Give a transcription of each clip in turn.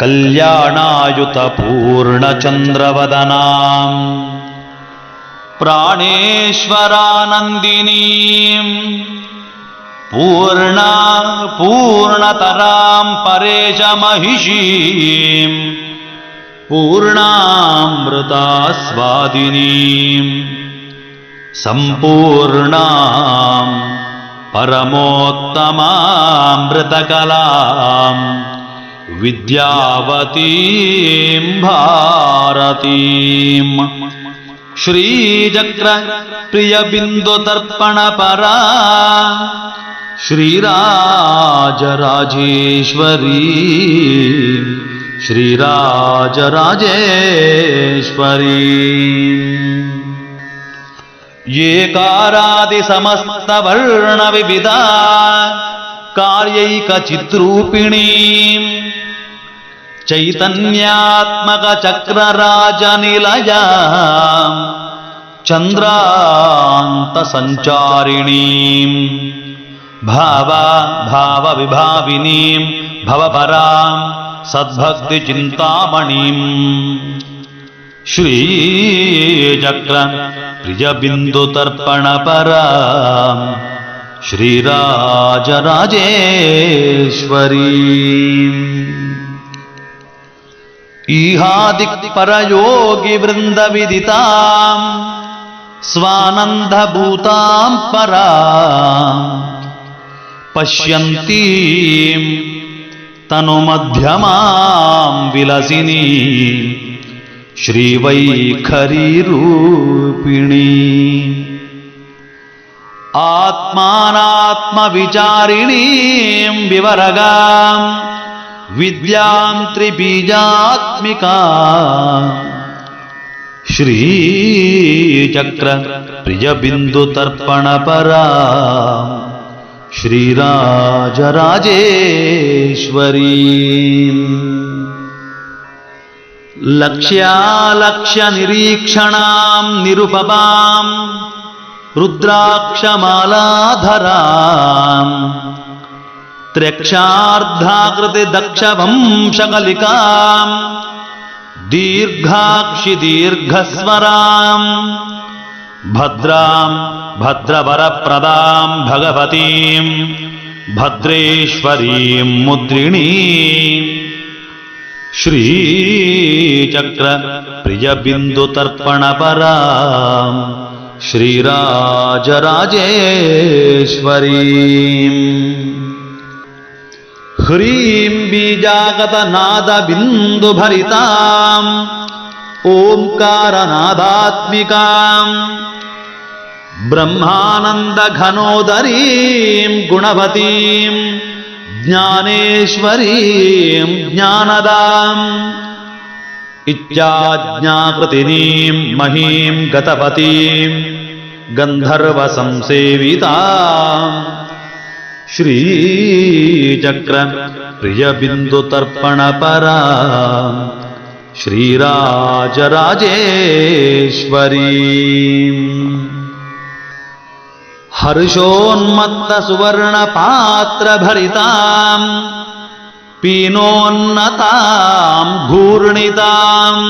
कल्याणायुतपूर्णचन्द्रवदनाम् प्राणेश्वरानन्दिनीम् पूर्णा पूर्णतरां परेशमहिषीम् पूर्णामृतास्वादिनीम् सम्पूर्णाम् परमोत्तमामृतकलाम् विद्यावतीं भारतीम्। श्रीचक्र प्रियबिन्दुतर्पणपरा श्रीराजराजेश्वरी। श्रीराजराजेश्वरी। एकारादिसमस्तवर्णविविधा कार्यैकचिद्रूपिणीम्। चैतन्यात्मकचक्रराजनिलया चन्द्रान्तसञ्चारिणीम् भावा भावविभाविनीम् भवपराम् सद्भक्तिचिन्तामणिम् श्रीचक्र प्रियबिन्दुतर्पणपरा श्रीराजराजेश्वरी ईहादिक्परयोगिवृन्दविदिताम् स्वानन्दभूतां परा पश्यन्तीं तनुमध्यमां विलसिनी श्रीवैखरीरूपिणी आत्मानात्मविचारिणीं विवरगाम् विद्यां त्रिबीजात्मिका। श्रीचक्र प्रियबिन्दुतर्पणपरा। श्रीराजराजेश्वरी। लक्ष्यालक्ष्यनिरीक्षणां निरुपमां रुद्राक्षमालाधराम् त्र्यक्षार्धाकृतिदक्षवंशकलिकाम् दीर्घाक्षि दीर्घस्वराम् भद्राम् भद्रवरप्रदाम् भगवतीम् भद्रेश्वरीम् मुद्रिणीम् श्रीचक्र प्रियबिन्दुतर्पणपराम् श्रीराजराजेश्वरीम् बीजागतनादबिन्दुभरिताम्। ओङ्कारनादात्मिकाम्। ब्रह्मानन्दघनोदरीं गुणवतीम् ज्ञानेश्वरीं ज्ञानदाम्। इत्याज्ञाकृतिनीं महीं गतपतीं। गन्धर्वसंसेविताम् श्रीचक्र प्रियबिन्दुतर्पणपरा श्रीराजराजेश्वरी। हर्षोन्मत्तसुवर्णपात्रभरिताम् पीनोन्नताम् घूर्णिताम्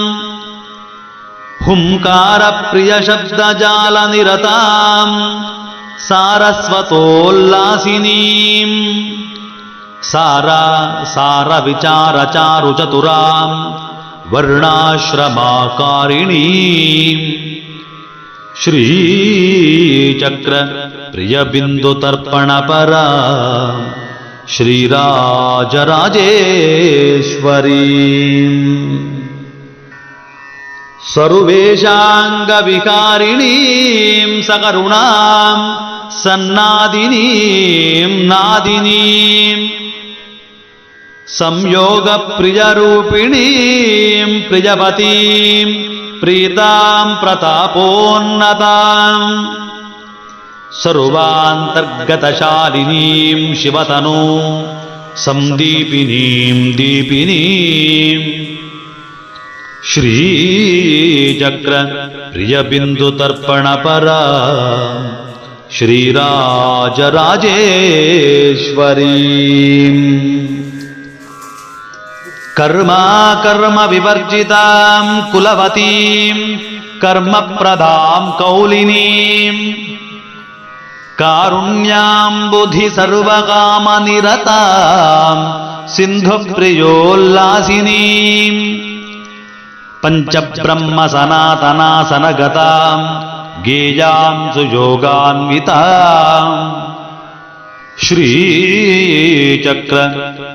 हुङ्कारप्रियशब्दजालनिरताम् सारस्वतोल्लासिनीम्। सारा सारविचारचारुचतुराम् वर्णाश्रमाकारिणीम्। श्रीचक्र प्रियबिन्दुतर्पणपरा श्रीराजराजेश्वरी सर्वेषाङ्गविकारिणीं सकरुणां सन्नादिनीं नादिनीम् संयोगप्रियरूपिणीं प्रियवतीं प्रीतां प्रतापोन्नताम् सर्वान्तर्गतशालिनीं शिवतनु सन्दीपिनीं दीपिनीम् श्रीचक्र प्रियबिन्दुतर्पणपरा श्रीराजराजेश्वरी कर्मा कर्म विवर्जितां कुलवतीं कर्मप्रदां कौलिनीम् कारुण्याम्बुधि सर्वकामनिरतां सिन्धुप्रियोल्लासिनीम् पञ्चब्रह्म सनातनासनगतां गेयां सुयोगान्विताम्। श्रीचक्र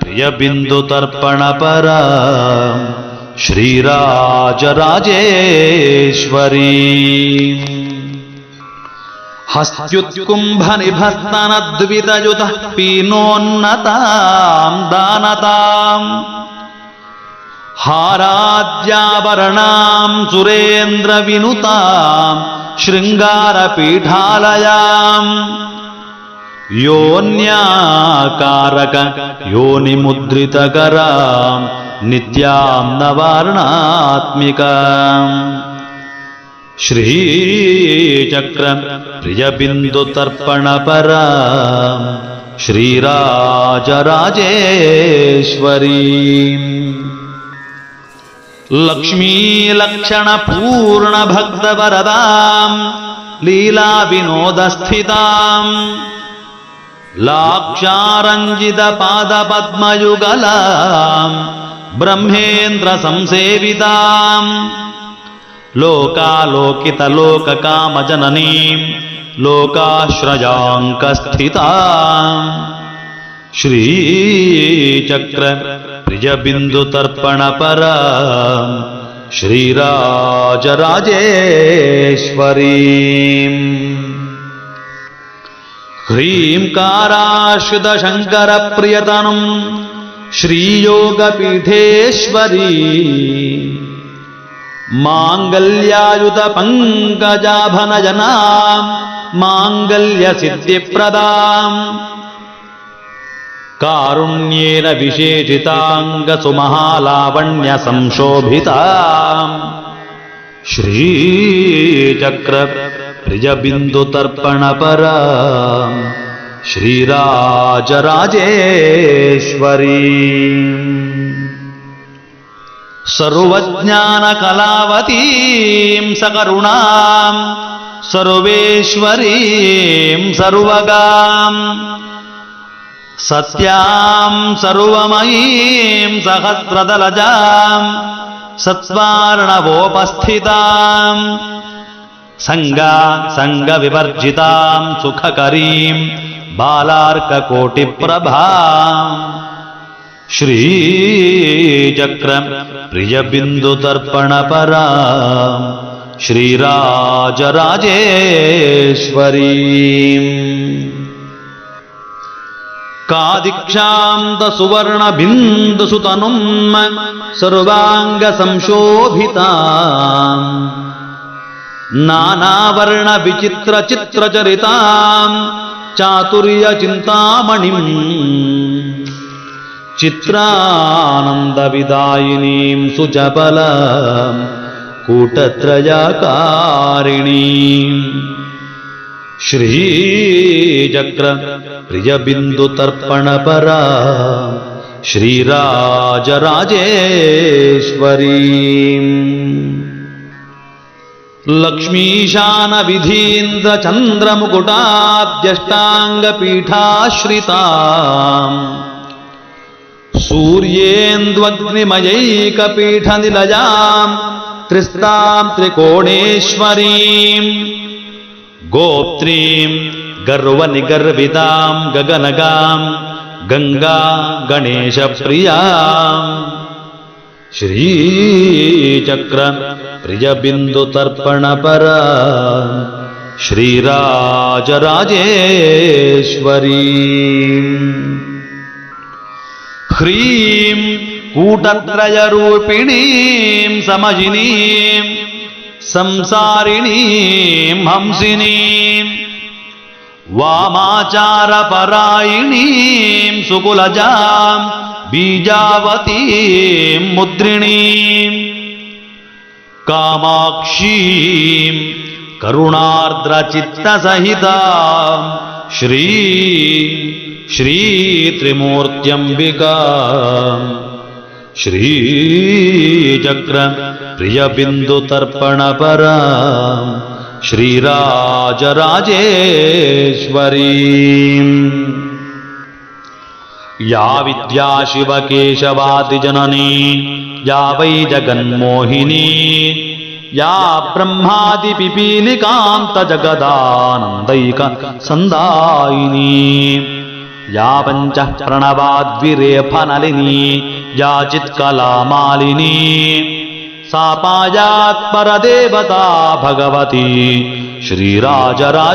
प्रियबिन्दुतर्पणपरा श्रीराजराजेश्वरी। हस्त्युत्कुम्भनिभस्तनद्वितयुतः पीनोन्नताम् दानताम् हाराद्याभरणाम् सुरेन्द्रविनुताम् शृङ्गारपीठालयाम् योन्याकारक योनिमुद्रितकराम् नित्याम् नवार्णात्मिकाम् श्रीचक्र प्रियबिन्दुतर्पणपरा श्रीराजराजेश्वरी लक्ष्मीलक्षणपूर्णभक्तवरदाम् लीलाविनोदस्थिताम् लाक्षारञ्जितपादपद्मयुगलाम् ब्रह्मेन्द्रसंसेविताम् लोकालोकितलोककामजननीम् लोकाश्रयाङ्कस्थिताम् श्रीचक्र प्रियबिन्दुतर्पणपरा श्रीराजराजेश्वरीम् ह्रीङ्काराश्रितशङ्करप्रियतनुम् श्रीयोगपीठेश्वरी। माङ्गल्यायुतपङ्कजाभनजनाम् माङ्गल्यसिद्धिप्रदाम् कारुण्येन विशेषिताङ्गसुमहालावण्यसंशोभिताम्। श्रीचक्र प्रियबिन्दुतर्पणपरा श्रीराजराजेश्वरी। सर्वज्ञानकलावतीं सकरुणाम्। सर्वेश्वरीं सर्वगाम् सत्याम् सर्वमयीम् सहस्रदलजाम् सत्स्वार्णवोपस्थिताम् सङ्गा सङ्गविवर्जिताम् सुखकरीम् बालार्ककोटिप्रभाम् श्रीचक्र प्रियबिन्दुतर्पणपरा श्रीराजराजेश्वरी कादिक्षान्तसुवर्णबिन्दुसुतनुम् सर्वाङ्गसंशोभिता नानावर्णविचित्रचित्रचरिताम् चातुर्यचिन्तामणिम् चित्रानन्दविदायिनीम् सुचपलाम् कूटत्रयाकारिणीम् श्रीचक्र प्रियबिन्दुतर्पणपरा श्रीराजराजेश्वरी। लक्ष्मीशानविधीन्द्रचन्द्रमुकुटाद्यष्टाङ्गपीठाश्रिता सूर्येन्द्वग्निमयैकपीठनिलयाम् त्रिस्ताम् त्रिकोणेश्वरीम्। गोप्त्रीम् गर्वनिगर्विताम् गगनगाम् गङ्गा गणेशप्रियाम्। श्रीचक्र प्रियबिन्दुतर्पणपरा श्रीराजराजेश्वरी। ह्रीं कूटत्रयरूपिणीं समजिनीं संसारिणीं हंसिनीं वामाचारपरायणीं सुकुलजां बीजावतीं मुद्रिणीम् कामाक्षीं करुणार्द्रचित्तसहिता श्री श्रीत्रिमूर्त्यम्बिका श्रीचक्र प्रियबिन्दुतर्पणपरा श्रीराजराजेश्वरी। या विद्या शिवकेशवादिजननी या वै जगन्मोहिनी या ब्रह्मादिपिपीलिकान्तजगदानन्दैक सन्दायिनी या पञ्चः प्रणवाद्विरेफनलिनी या चित्कलामालिनी सापायात् परदेवता भगवती श्रीराजराजेश्वरी।